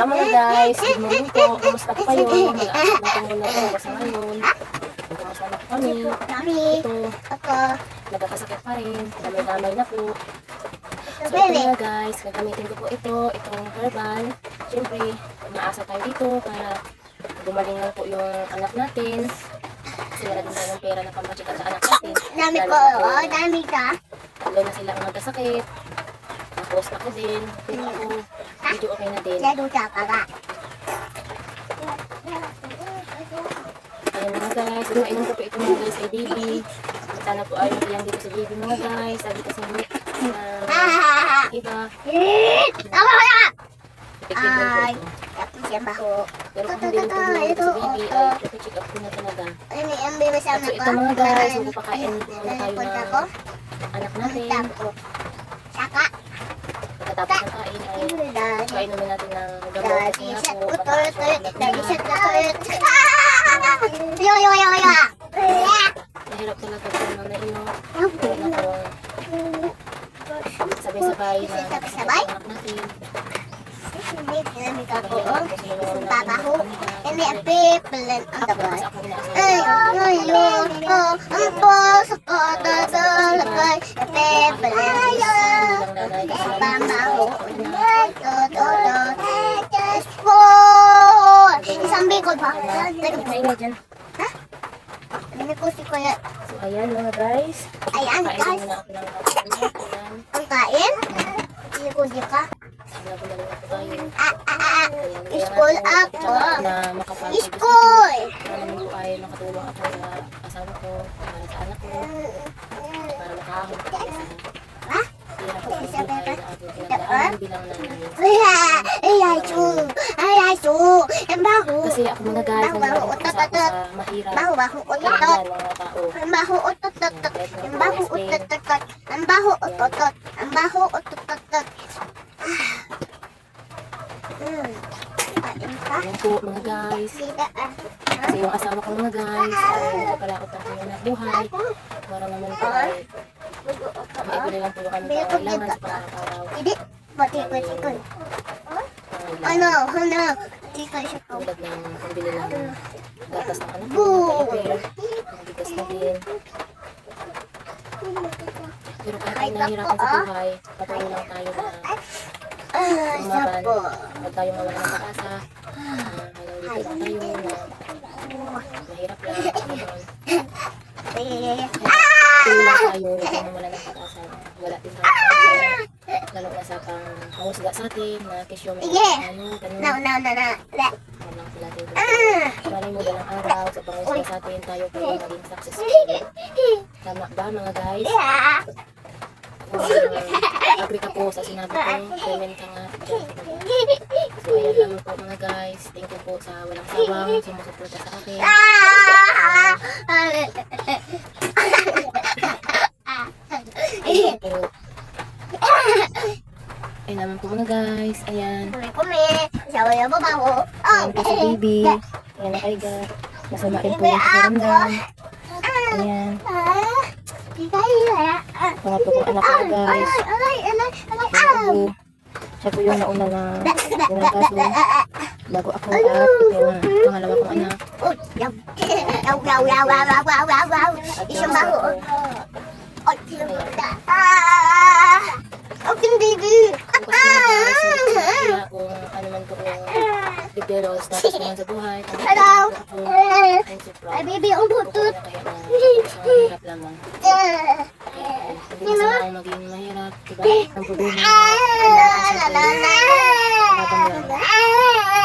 Hello mga guys, good morning po. Kumusta po kayo? Po muna po sa ngayon. Kumusta na po kami? Ito, Ako. nagkakasakit pa rin. Damay-damay na po. So ito na guys, gagamitin ko po ito, itong herbal. Siyempre, umaasa tayo dito para gumaling lang po yung anak natin. Kasi wala din tayo ng pera na pampacheck up sa anak natin. Dami po, dami ka. Lalo na sila ang nagkasakit. Tapos ako din. Pero ako, medyo okay na din. Pa. Ayan mga guys, pinainom ko po ito mga guys kay Baby. Sana po ay makiyang dito sa Baby mga guys. Sabi kasi mo, Ah! iba, na! effective lang po Ay. Tapos yung baho. Pero kung hindi mga dito sa Baby, ay check up ko na talaga. Ano yung bimasama So ko? ito mga guys, magpapakain muna tayo ko. ng anak natin. Punta ko. Saka. Pagkatapos ng kain ay natin ng gamot. Kasi nga po, pataas ang na. Ah! Yo, yo, yo, yo. Nahirap talaga po na nainom. Sabay-sabay na Sabay-sabay? anak natin. Hindi, ako. Mahirap oh. Babaho. Hindi, ang people ang Tapos tabay. ako inaasahan Ay, na- ay, oh, ang puso ko tatalagay, pepelen Bilang nanay, Isang bikol pa. Dyan. Ano ko si Kuya? So, ayan mga guys. Ayan, guys. Ang kain? Hindi ko di ka. Ah, ah, ah. Kaya School ako. School. Po ay makatulong ako sa asawa ko, sa anak ko, para Kasi ako mga baho, isa ako sa mahirap. Baho, baho, utot. Ng mga tao. Ang baho utot-utot. Ang baho utot-utot. Ang baho utot-utot. Ang baho utot-utot. Hmm. Kain ka? Ayan po mga guys. Ah. Kasi yung asawa ko mga guys, ay nagpapalaot ng kanyang buhay. Para naman po Hindi. Patikot, tikot. Ano? Ano? Tikot siya ko. Tulad ng pambili ng gatas anak ko, Boo! bigas na din. Pero kahit ay nahihirapan sa buhay, patuloy lang tayo na sapo. Huwag tayong mawala ng pag-asa. Hanggang dito tayo na mahirap lang. ganun. Eh, Tuloy lang tayo, huwag tayong mawala ng pag-asa. Wala din tayo pag-asa. Lalo na sa pangusga sa atin, na kesyo may Sige. ano, ganun. No, no, no, no. Lang sila tayo. Ah. Malay mo dalang araw sa pangusga sa atin, tayo po ay maging successful. Tama ba mga guys? Yeah. Uh, agree ka po sa sinabi ko, comment ka nga. So ayan lang po mga guys. Thank you po sa walang sawang sumusuporta sa akin. Ah. Thank you po. Ayun naman po mga guys. Ayan. Kumi, kumi. Sawa yung babaho. Oh, Ayan po si baby. Ayan na kaiga. Masama rin po yung pakiramdam. Ayan. Ah. Kayo, ah. Mga po kong anak ko guys. ay, ay, ay, ay, Siya ah. po. Siya po yung nauna na pinagkaso. Bago ako at yung pangalawa kong anak. Oh, yaw. Yaw, yaw, pero sa naman sa buhay. Hello! Ay, baby, ang butot. Hirap lamang. Hindi na sana maging mahirap, diba? Ang problema. Ang problema.